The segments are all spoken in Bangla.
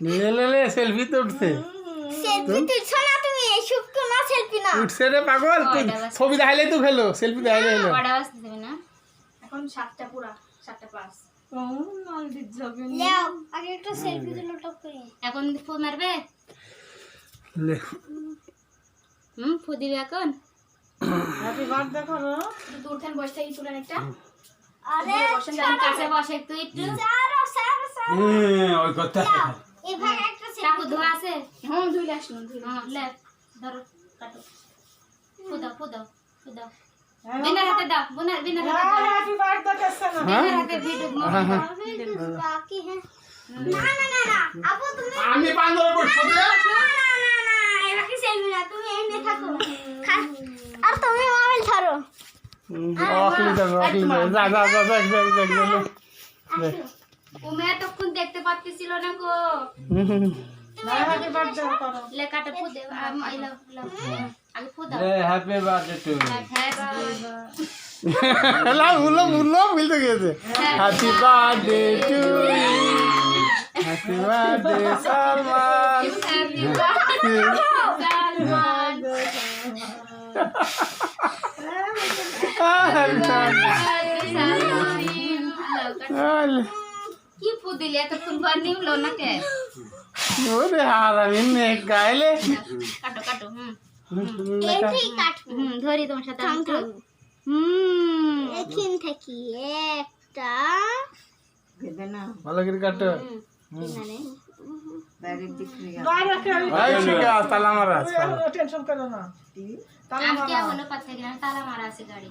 লে লে লে সেলফি তো উঠছে। সেলফি তুলছো না তুমি? সেলফি না উঠছে রে পাগল তুই ছবি দেখাইলে তো ফেলো সেলফি দেখাইলে ফেলো। কটা বাজতে দেবে না। এখন সাতটা পুরা আগে একটা সেলফি তুলো টপ করে। এখন ফু মারবে? লে। হুম ফু দিবে এখন? বসে একটা। আরে বসেন কাছে বসে একটু একটু। সারো সারো সারো ওই কথা। চাকু সেলফি ধোয়া আছে? হ্যাঁ ধুইলে ধুইলে। হ্যাঁ লে ধরো কাটো। ফু দাও ফু দাও ফু দাও বিনার হাতে দাও। দাও হাতে ভিডিও বাকি হ্যাঁ। না না না না আপু তুমি আমি বান্দর পড়ছি না না না না এবার কি সেলফি না তুমি এমনি থাকো। আর তুমি মোবাইল ধরো। যাবে অকলি যাবে যা যা যা দেখ দেখ দেখ তুমি এতক্ষণ দেখতে পাচ্ছিল না গো। লে কাটো ফু দে আম- এই লাও, লাও। আগে ফু হ্যাপি বার্থডে টু লাভ উল্লো উল্লো মিলতে গেছে happy birthday to happy birthday Salman happy birthday Salman কি ফু দিলে এতক্ষণ পর নিমলো না কে ওরে হারামি নে গাইলে কাটো কাটো হুম এটাই কাটবো হুম ধরি তোমার সাথে আমি একটু। হুম এখান থেকে একটা ভালো করে কাটো মানে ভাই শিখা তালা মারা আমি কে হলো পাচ্ছে কিনা তালা মারা আছে গাড়ি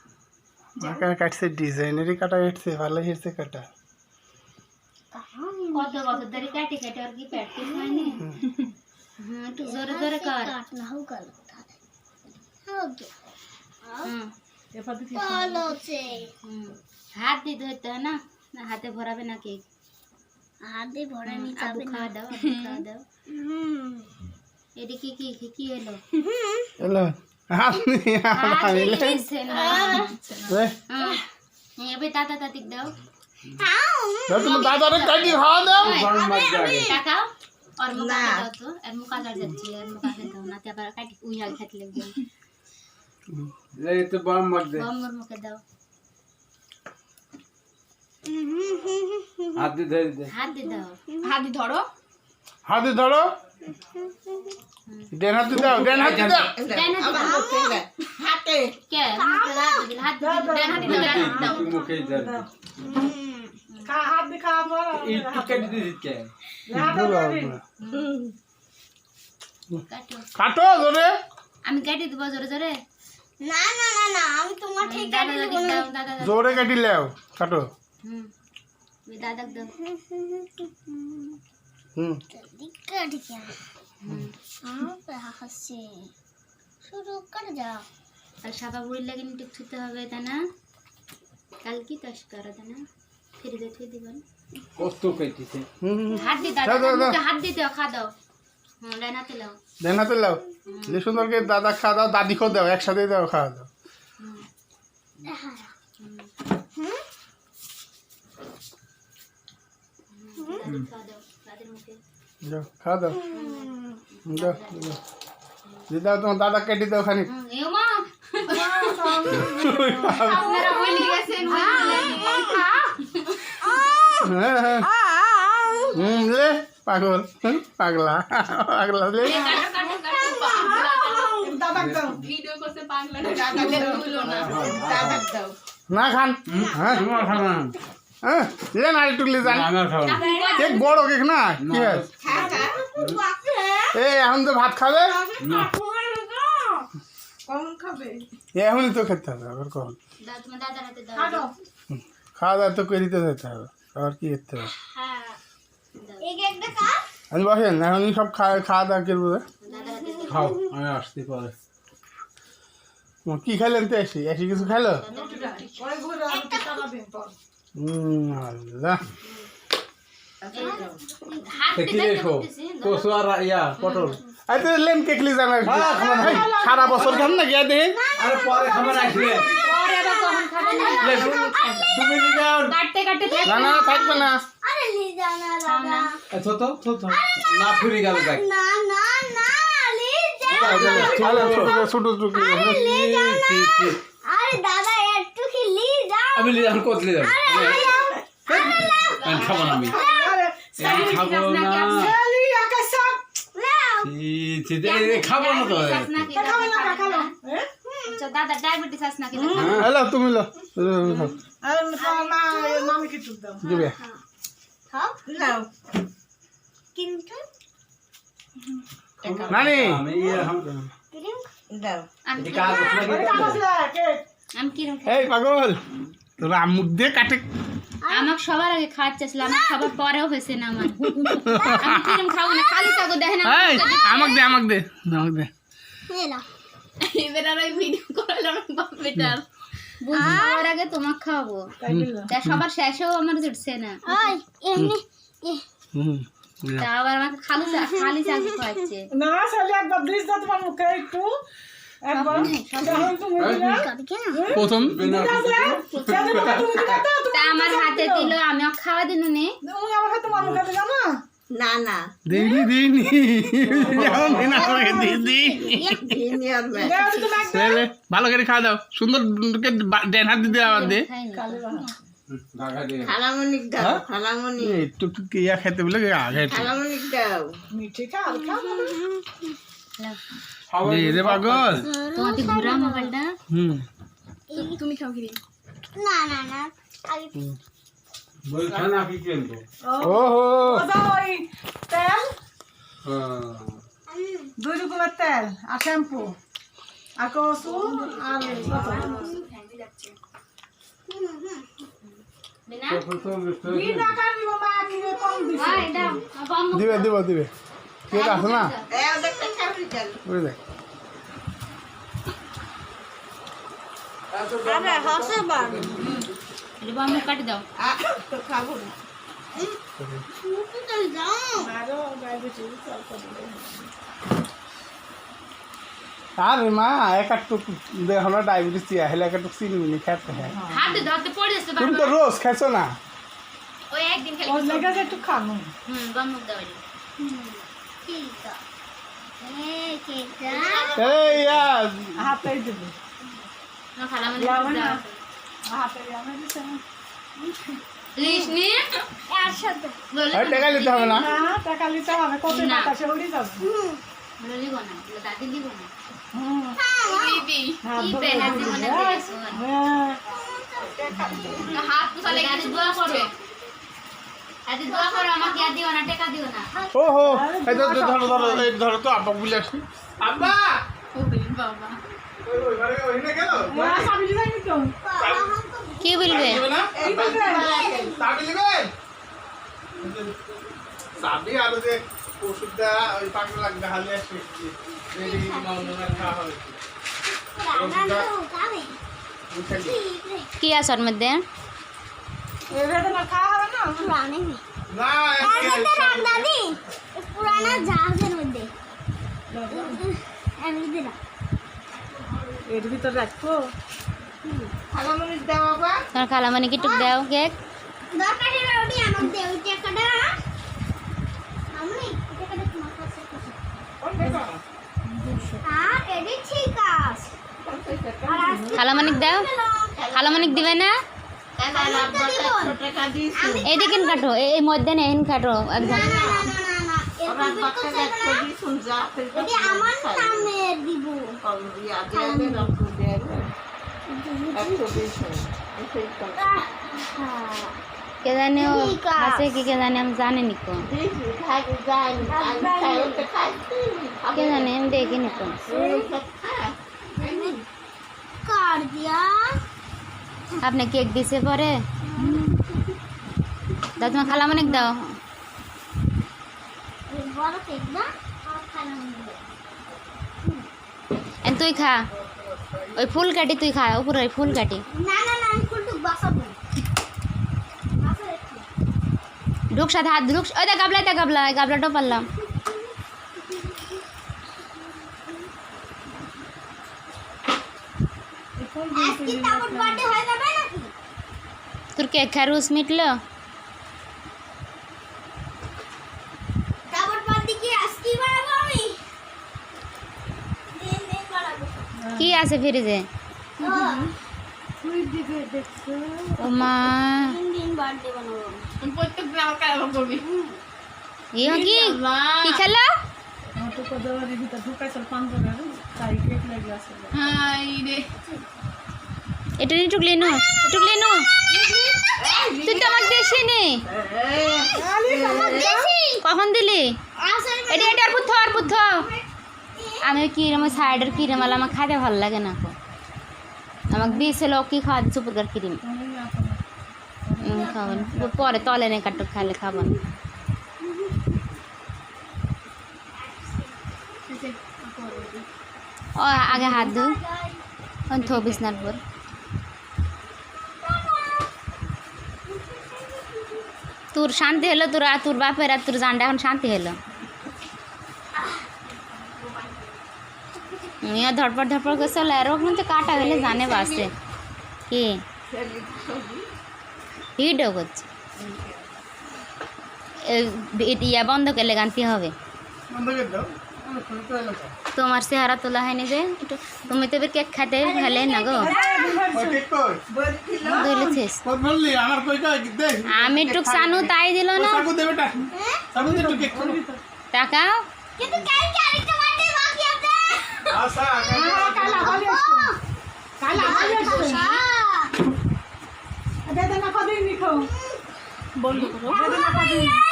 মাকা কাটছে ডিজাইনেরই কাটা হেঁটছে ভালো হেঁটছে কাটা কত বছর ধরে কাটি কাটি আর কি প্র্যাকটিস হয়নি হুম একটু জোরে জোরে কর কাটনা হোক ওকে হুম চলো সে হুম হাত দিয়ে ধরতে হয় না না হাতে ভরাবে না কেক হাতে ভরা নি আবু যাবে না খাওয়া দাও আবু খাওয়া দাও হুম এটি কি কি কি কি হলো হ্যালো আপনি এবার দাদা দাদিক দাও। তুমি দাদারে কাটি খাওয়া দাও। কাকাও আর মুখা দাও তো আর মুখা দাও যাচ্ছি আর মুখা দাও না তারপর কাটি উইয়াল খেতে লাগবে। এই তো বাম ধরো হাত ধরো। দেন হাতে দাও দেন হাতে দাও দেন হাতে কে? হাত দেন হাতে দাও মুখে খা হাত কে? কাটো। জোরে। আমি কেটে জোরে জোরে। না না না না আমি তোমার ঠিক কেটে জোরে কেটে কাটো। হুম দাদা দাও হুম দিকা দিকা আমার তো হাসছে শুরু করে যাও আর সাবা বুড়ির লাগে নিতে ছুতে হবে তা না কাল কি কাজ করো তা না ফিরে দিয়ে থুই দিবেন कोस्तो कहती से হুম হুম। হাত দিয়ে দাও, দাদা দাও, দাও। মুখে হাত দিয়ে দাও খা দাও হুম ডান হাতে লাও ডেন হাতে লাও যে সুন্দর করে দাদা খাওয়া দাও দাদিকেও দাও একসাথে দাও খাওয়া দাও হুম দাদি যাও খাওয়া দাও। দাও দাও যে তোমার দাদা কেটে দাও খানি হুম এ মা। আপনারা বলে গেছেন হ্যাঁ হ্যাঁ। হুম লে পাগল হুম, পাগলা পাগলা লে। ভিডিও করতে পাগলা তুলো না না খান হ্যাঁ হ্যাঁ না একটু লে যান। আমার খাবে কেক বড় কেক না কি এই এখন তো ভাত খাবে? এখনই তো খেতে হবে আবার কখন? খাওয়া দাওয়া তো করিতে যেতে হবে আবার কি করতে হবে? হ্যাঁ কার আমি বসেন এখনই সব খাওয়া খাওয়া দাওয়া করব খাও আমি আসতে পারে। কি খাইলেন তো এসি? এসি কিছু খাইলো হুম আল্লাহ হাতে কি রেখো কচু আর ইয়া পটল এই তো লেন কেক লি জানা সারা বছর খান না গিয়া দেখে আরে পরে খাবার আসলে পরে আবার কখন খাবে না তুমি নিয়ে যাও কাটতে কাটতে থাক না না থাকবে না আরে লিজা না দাদা তো তো তো তো না ফুরি গেল দেখ না না না লিজা তাহলে ছোট ছোট ছোট আরে দাদা একটু কি লিজা আমি লিয়ে যাব কোতলে যাব আমি খাব না আমি খাব না খাব তো আচ্ছা দাদা ডায়াবেটিস আছে নাকি হ্যালো তুমি লো তুমি খাও। দিবে খাও কিন্তু নানি আমি এই পাগল তোর আম্মুক দিয়ে কাটে। আমাকে সবার আগে খাওয়ার চাইছিল আমার খাবার পরেও হয়েছে না আমার আমি কিরম খাব না খালি চাগো দেখে না আমাক দে আমাক দে আমাক দে। এবার আর ওই ভিডিও করালাম বেটার বুঝি। আগে তোমাকে খাওয়াবো। তা সবার শেষেও আমার জুটছে না। এমনি তা আবার আমাকে খালি খালি চা খাওয়াচ্ছে। না শালি একবার দিস দাও তোমার মুখে একটু। প্রথম তা আমার হাতে দিল। আমি খাওয়া দিল নে। না দিইনি দিইনি দিন দিদি। দেও ছেলে ভালো করে খাওয়া দাও। সুন্দর ডেন হাত দিতে আবার দে দিয়ে। হ্যাঁ? ইয়া খেতে বলে? আগে মিঠে খা আর খা দে রে পাগল। তোমাকে ঘুরা মোবাইলটা? হুম। তুমি খাও কিরি না না না। আগে বই খানা কি কিনবো ওহো ওই তেল। হ্যাঁ দুই রকমের তেল আর শ্যাম্পু আর কসু আর বিনা? তখন তো মিষ্টি বিশ টাকা দিব দিবে দিবে। কেক আছে না? বন্ধ কাটি দাও। মুখে তো যাও। আরও ডায়াবেটিস আরে মা এক টুক দেখো না ডায়াবেটিস চিয়া হেলে এক টুক চিনি মিনি খেতে হ্যাঁ। হাতে ধরতে পড়ে যাচ্ছে তুমি তো রোজ খেছো না? ওই একদিন খেলে একটু খানো হুম বন্ধ দাও ঠিক আছে। এই কেকটা এই ইয়া হাতেই দিবি। আমার খালা মানে না। হাতে আমি দিছে না লিস সাথে বলে টাকা নিতে হবে না। না টাকা নিতে হবে। কত টাকা সে উড়ে যাবে। বলে লিব না দাদি লিব না। হুম। হাত কি ধরে পেহাজি দিবি। হ্যাঁ। হাত পুষালে দাদি দোয়া করো আমাকে আর দিও না টাকা দিও না। ওহো এই তো তো ধরো ধরো এই ধরো তো আব্বা বলে আসি। আব্বা? কি বলবে? চাবি আর যে ওষুধটা ওই লাগবে আসবে কি আছে ওর মধ্যে? এই বেদনা খাওয়া হবে না? পুরানে না আর মধ্যে রাখ দাদি পুরানা জাহাজের মধ্যে। আমি দিলাম এর ভিতর রাখব। তোমার খালা কি টুক দাও কেক। দরকার হলে ওটি আমাকে দে ওই টাকাটা আমি টাকাটা তোমার কাছে আর এডি ঠিক আছে আর আজকে খালা মানিক দাও দিবে না? আমি তো দিব। এইদিকে কাটো এই মধ্যে নেই কাটো একদম না না না না এটি আমার নামে দিব কে জানে ও ঠিক আছে। আছে কি কে জানে আমি জানি নি কোন কে জানে আমি দেখিনি কোন কার দিয়া আপনি কেক দিছে পরে? দাও তোমার খালা মানে দাও। খালাম তুই খা। ওই ফুল কাটি তুই খা উপরে ওই ফুল কাটি। না না না আমি ফুলটুক বাসাবো। বাসা একটু। ঢুক সাথে হাত ঢুক ওই দা গাবলা দা গাবলা এই গাবলাটা পারলাম। আজকে তারপর বার্থডে হয়ে যাবে নাকি তোর কেক খায় রুস মিটলো তারপর বার্থডে কি আজকে বানাবো আমি দিন দিন বানাবো কি আছে ফ্রিজে ও, ও মা দিন দিন বার্থডে বানাবো আমি। প্রত্যেক দিন আমাকে এরকম করবি ইয়ে কি কি খেলো আমার তো কোদাওয়ার ভিতর ঢুকাইছিল পাঞ্জরের তাই কেক লেগে আছে হাই রে এটা নিয়ে টুকলি নু টুকলি নু। তুই তো আমার দেশি নে কখন দিলি? এটা এটা, আর পুথ আর পুথ আমি কিরম সাইডের কিরম আলা, আমার খাইতে ভালো লাগে না। আমাকে দিয়েছিল কি খাওয়া দিচ্ছে উপকার ক্রিম খাবেন পরে তলে নে কাটু খাইলে খাবেন ও, আগে হাত ধু। থো বিছনার পর তোর শান্তি হলো, তোর আর তোর বাপের আর তোর জানটা এখন শান্তি হলো। ইয়া ধরপড় ধরপড় করে চলে, আর ওখানে তো কাটা হলে জানে বাসে। কি? হিটও করছে। ইয়া বন্ধ করলে গানতে হবে? বন্ধ করে দাও। আমার ফোন তো এলো তো। তোমার চেহারা তোলা হয়নি যে একটু তুমি তো এবার কেক খাতে ভালে না গো ওই কেক কই? দইলেছিস কই বললি? আমার কই কই? দে। আমি একটু সানু তাই দিল ও না চাকু দেবে টা। চাকু দে একটু কেক খাবো। টাকা কিন্তু